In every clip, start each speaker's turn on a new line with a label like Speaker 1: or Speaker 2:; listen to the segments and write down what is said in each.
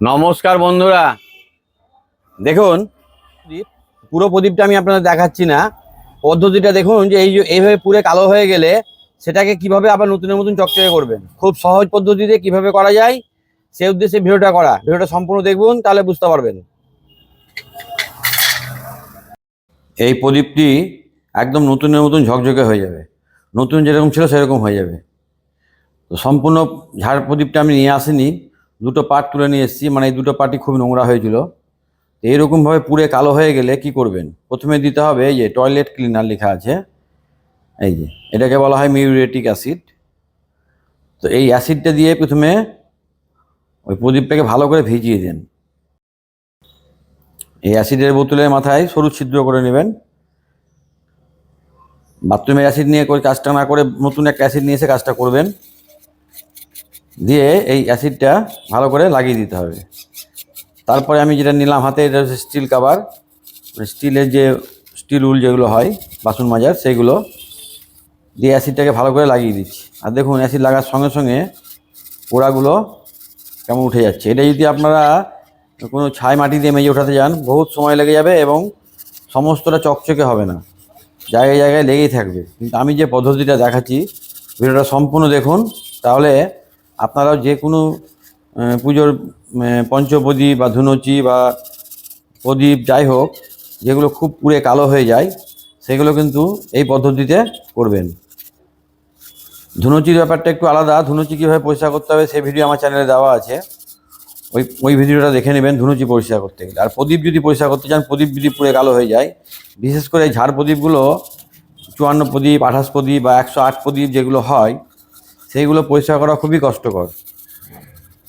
Speaker 1: নমস্কার বন্ধুরা। দেখুন পুরো প্রদীপটা আমি আপনাদের দেখাচ্ছি না। পদ্ধতিটা দেখুন যে এই যে এইভাবে পুরে কালো হয়ে গেলে সেটাকে কীভাবে আবার নতুনের মতন চকচকে করবেন? খুব সহজ পদ্ধতিতে কীভাবে করা যায় সেই উদ্দেশ্যে ভিডিওটা করা। ভিডিওটা সম্পূর্ণ দেখুন তাহলে বুঝতে পারবেন। এই প্রদীপটি একদম নতুনের মতন ঝকঝকে হয়ে যাবে। নতুন যেরকম ছিল সেরকম হয়ে যাবে। তো সম্পূর্ণ ঝাড় প্রদীপটা আমি নিয়ে আসিনি। দুটো পার্ট তুলে নিয়ে এসেছি মানে এই দুটো পার্টই খুব নোংরা হয়েছিল। তো এইরকমভাবে পুড়ে কালো হয়ে গেলে কি করবেন? প্রথমে দিতে হবে এই যে টয়লেট ক্লিনার লেখা আছে। এই যে, এটাকে বলা হয় মিউরেটিক অ্যাসিড। তো এই অ্যাসিডটা দিয়ে প্রথমে ওই প্রদীপটাকে ভালো করে ভিজিয়ে দেন। এই অ্যাসিডের বোতলের মাথায় সরু ছিদ্র করে নেবেন। বাথরুমের অ্যাসিড নিয়ে কাজটা না করে নতুন একটা অ্যাসিড নিয়ে এসে কাজটা করবেন। দিয়ে এই অ্যাসিডটা ভালো করে লাগিয়ে দিতে হবে। তারপরে আমি যেটা নিলাম হাতে, এটা হচ্ছে স্টিল কাভার স্টিলের যে স্টিল উল যেগুলো হয়, বাসন মাজার সেইগুলো দিয়ে অ্যাসিডটাকে ভালো করে লাগিয়ে দিচ্ছি। আর দেখুন, অ্যাসিড লাগার সঙ্গে সঙ্গে পোড়াগুলো কেমন উঠে যাচ্ছে। এটা যদি আপনারা কোনো ছাই মাটি দিয়ে মেজে ওঠাতে যান, বহুত সময় লেগে যাবে এবং সমস্তটা চকচকে হবে না। জায়গায় জায়গায় লেগেই থাকবে। কিন্তু আমি যে পদ্ধতিটা দেখাচ্ছি, ভিডিওটা সম্পূর্ণ দেখুন, তাহলে আপনারাও যে কোনো পুজোর পঞ্চপ্রদীপ বা ধুনুচি বা প্রদীপ যাই হোক, যেগুলো খুব পুড়ে কালো হয়ে যায়, সেগুলো কিন্তু এই পদ্ধতিতে করবেন। ধুনুচির ব্যাপারটা একটু আলাদা। ধুনুচি কীভাবে পরিষ্কার করতে হবে সেই ভিডিও আমার চ্যানেলে দেওয়া আছে। ওই ওই ভিডিওটা দেখে নেবেন ধুনুচি পরিষ্কার করতে গেলে। আর প্রদীপ যদি পরিষ্কার করতে চান, প্রদীপ যদি পুড়ে কালো হয়ে যায়, বিশেষ করে ঝাড় প্রদীপগুলো, চুয়ান্ন প্রদীপ, আঠাশ প্রদীপ বা একশো আট প্রদীপ যেগুলো হয় সেইগুলো পরিষ্কার করা খুবই কষ্টকর।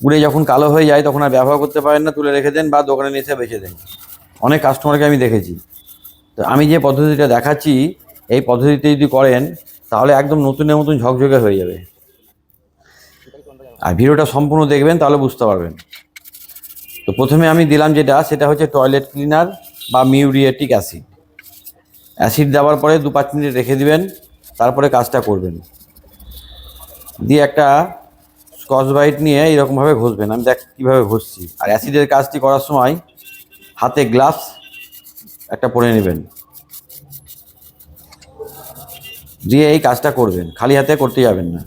Speaker 1: পুড়ে যখন কালো হয়ে যায় তখন আর ব্যবহার করতে পারেন না, তুলে রেখে দেন বা দোকানে নিয়ে এসে বেছে দেন। অনেক কাস্টমারকে আমি দেখেছি। তো আমি যে পদ্ধতিটা দেখাচ্ছি, এই পদ্ধতিতে যদি করেন, তাহলে একদম নতুনের মতন ঝকঝকে হয়ে যাবে। আর ভিডিওটা সম্পূর্ণ দেখবেন, তাহলে বুঝতে পারবেন। তো প্রথমে আমি দিলাম যেটা, সেটা হচ্ছে টয়লেট ক্লিনার বা মিউরিয়েটিক অ্যাসিড অ্যাসিড দেওয়ার পরে দু পাঁচ মিনিট রেখে দিবেন, তারপরে কাজটা করবেন। দিয়ে একটা স্কচ ব্রাইট নিয়ে এরকমভাবে ঘষবেন। আমি দেখ কীভাবে ঘষছি। আর অ্যাসিডের কাজটি করার সময় হাতে গ্লাভস একটা পরে নেবেন। দিয়ে এই কাজটা করবেন। খালি হাতে করতে যাবেন না।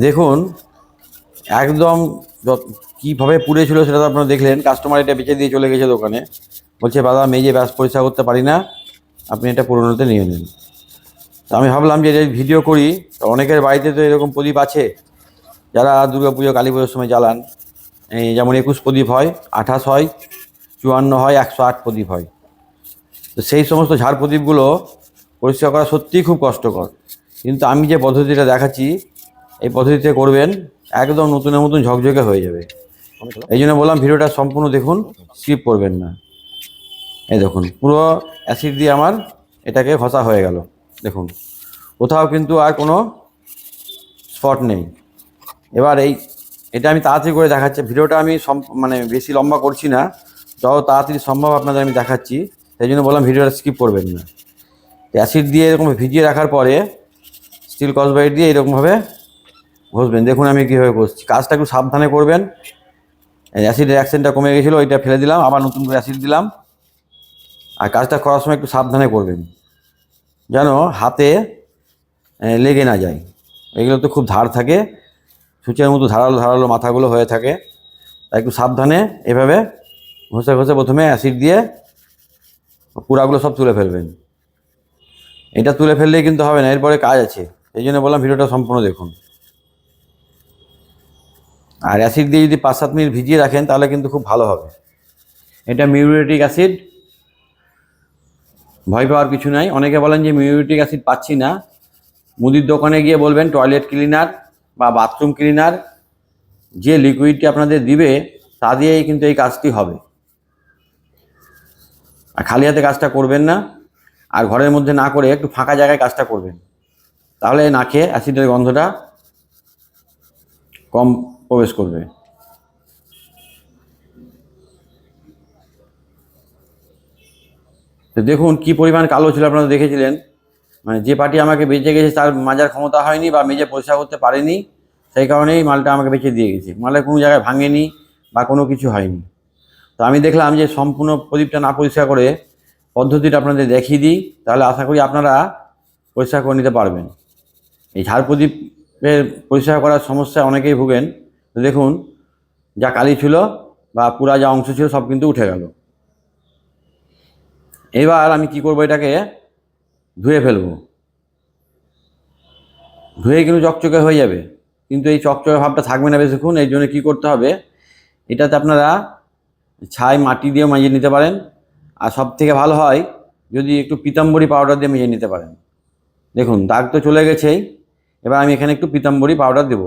Speaker 1: দেখুন, একদম কীভাবে পুড়েছিল সেটা তো আপনারা দেখলেন। কাস্টমার এটা বেঁচে দিয়ে চলে গেছে দোকানে। বলছে দাদা মেজে ব্যাস, পরিষ্কার করতে পারি না। আপনি এটা পুরোনোতে নিয়ে নিন। আমি ভাবলাম যে ভিডিও করি অনেকের বাড়িতে তো এরকম প্রদীপ আছে, যারা দুর্গা পুজো, কালী পুজোর সময় জ্বালান। এই যেমন একুশ প্রদীপ হয়, আঠাশ হয়, চুয়ান্ন হয়, একশো আট প্রদীপ হয়। তো সেই সমস্ত ঝাড় প্রদীপগুলো পরিষ্কার করা সত্যিই খুব কষ্টকর। কিন্তু আমি যে পদ্ধতিটা দেখাচ্ছি, এই পদ্ধতিতে করবেন, একদম নতুনের মতন ঝকঝকে হয়ে যাবে। এই জন্য বললাম ভিডিওটা সম্পূর্ণ দেখুন, স্কিপ করবেন না। এই দেখুন, পুরো অ্যাসিড দিয়ে আমার এটাকে ঘষা হয়ে গেল। দেখুন, কোথাও কিন্তু আর কোনো স্পট নেই। এবার এই, এটা আমি তাড়াতাড়ি করে দেখাচ্ছি। ভিডিওটা আমি মানে বেশি লম্বা করছি না, যত তাড়াতাড়ি সম্ভব আপনাদের আমি দেখাচ্ছি। সেই জন্য বললাম ভিডিওটা স্কিপ করবেন না। অ্যাসিড দিয়ে এরকম ভিজিয়ে রাখার পরে স্টিল কসবাইট দিয়ে এরকমভাবে ঘষবেন। দেখুন আমি কীভাবে ঘষছি। কাজটা একটু সাবধানে করবেন। অ্যাসিডের অ্যাকশনটা কমে গেছিল, ওইটা ফেলে দিলাম, আবার নতুন করে অ্যাসিড দিলাম। আর কাজটা করার সময় একটু সাবধানে করবেন। যেন হাতে লেগে না যায়। এগুলো তো খুব ধার থাকে, সূচের মতো ধারালো ধারালো মাথাগুলো হয়ে থাকে। তাই একটু সাবধানে এভাবে ঘষে ঘষে প্রথমে অ্যাসিড দিয়ে পুরাগুলো সব তুলে ফেলবেন। এটা তুলে ফেললেই কিন্তু হবে না, এরপরে কাজ আছে। এই জন্য বললাম ভিডিওটা সম্পূর্ণ দেখুন। আর অ্যাসিড দিয়ে যদি পাঁচ সাত মিনিট ভিজিয়ে রাখেন, তাহলে কিন্তু খুব ভালো হবে। এটা মিউরেটিক অ্যাসিড। ভয় পাওয়ার কিছু নাই। অনেকে বলেন যে মিউরিটিক অ্যাসিড পাচ্ছি না। মুদির দোকানে গিয়ে বলবেন, টয়লেট ক্লিনার বা বাথরুম ক্লিনার, যে লিকুইডটি আপনাদের দিবে, তা দিয়েই কিন্তু এই কাজটি হবে। আর খালি হাতে কাজটা করবেন না, আর ঘরের মধ্যে না করে একটু ফাঁকা জায়গায় কাজটা করবেন। তাহলে নাকে অ্যাসিডের গন্ধটা কম প্রবেশ করবে। তো দেখুন কি পরিমাণ কালো ছিল, আপনারা দেখেছিলেন। মানে যে পার্টি আমাকে বেঁচে গেছে তার মাজার ক্ষমতা হয়নি বা মেজে পরিষ্কার করতে পারেনি, সেই কারণেই মালটা আমাকে বেঁচে দিয়ে গেছে। মালে কোনো জায়গায় ভাঙেনি বা কোনো কিছু হয়নি। তো আমি দেখলাম যে সম্পূর্ণ প্রদীপটা না পরিষ্কার করে পদ্ধতিটা আপনাদের দেখিয়ে দিই, তাহলে আশা করি আপনারা পরিষ্কার করে নিতে পারবেন। এই ঝাড় প্রদীপের পরিষ্কার করার সমস্যায় অনেকেই ভুগেন। দেখুন, যা কালি ছিল বা পুরা যা অংশ ছিল সব কিন্তু উঠে গেল। এবার আমি কি করব এটাকে? ধুয়ে ফেলব। ধুয়ে কিন্তু চকচকে হয়ে যাবে। কিন্তু এই চকচকে ভাবটা থাকবে না বেশিক্ষণ, এই জন্য কী করতে হবে? এটাতে আপনারা ছাই মাটি দিয়ে মাজিয়ে নিতে পারেন। আর সব থেকে ভালো হয়, যদি একটু পিতাম্বরী পাউডার দিয়ে মেজে নিতে পারেন। দেখুন, দাগ তো চলে গেছেই। এবার আমি এখানে একটু পিতাম্বরী পাউডার দেব।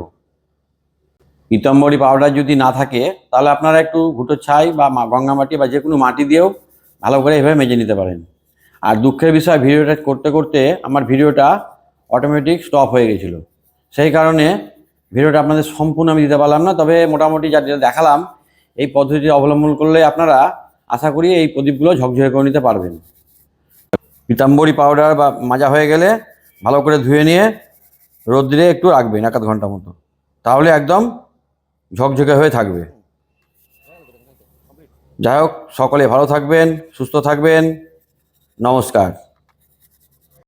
Speaker 1: পিতাম্বরী পাউডার যদি না থাকে, তাহলে আপনারা একটু ঘুটো ছাই বা গঙ্গা মাটি বা যে কোনো মাটি দিয়েও ভালো করে এভাবে মেজে নিতে পারেন। আর দুঃখের বিষয়, ভিডিওটা করতে করতে আমার ভিডিওটা অটোমেটিক স্টপ হয়ে গেছিল। সেই কারণে ভিডিওটা আপনাদের সম্পূর্ণ আমি দিতে পারলাম না, তবে মোটামুটি যা যেটা দেখালাম, এই পদ্ধতি অবলম্বন করলে আপনারা আশা করি এই প্রদীপগুলো ঝকঝকে করে নিতে পারবেন। পিতাম্বরী পাউডার বা মাজা হয়ে গেলে ভালো করে ধুয়ে নিয়ে রোদ্রে একটু রাখবেন এক আধ ঘণ্টা মতো। তাহলে একদম ঝকঝকে হয়ে থাকবে। যাই হোক সকলে ভালো থাকবেন সুস্থ থাকবেন। নমস্কার।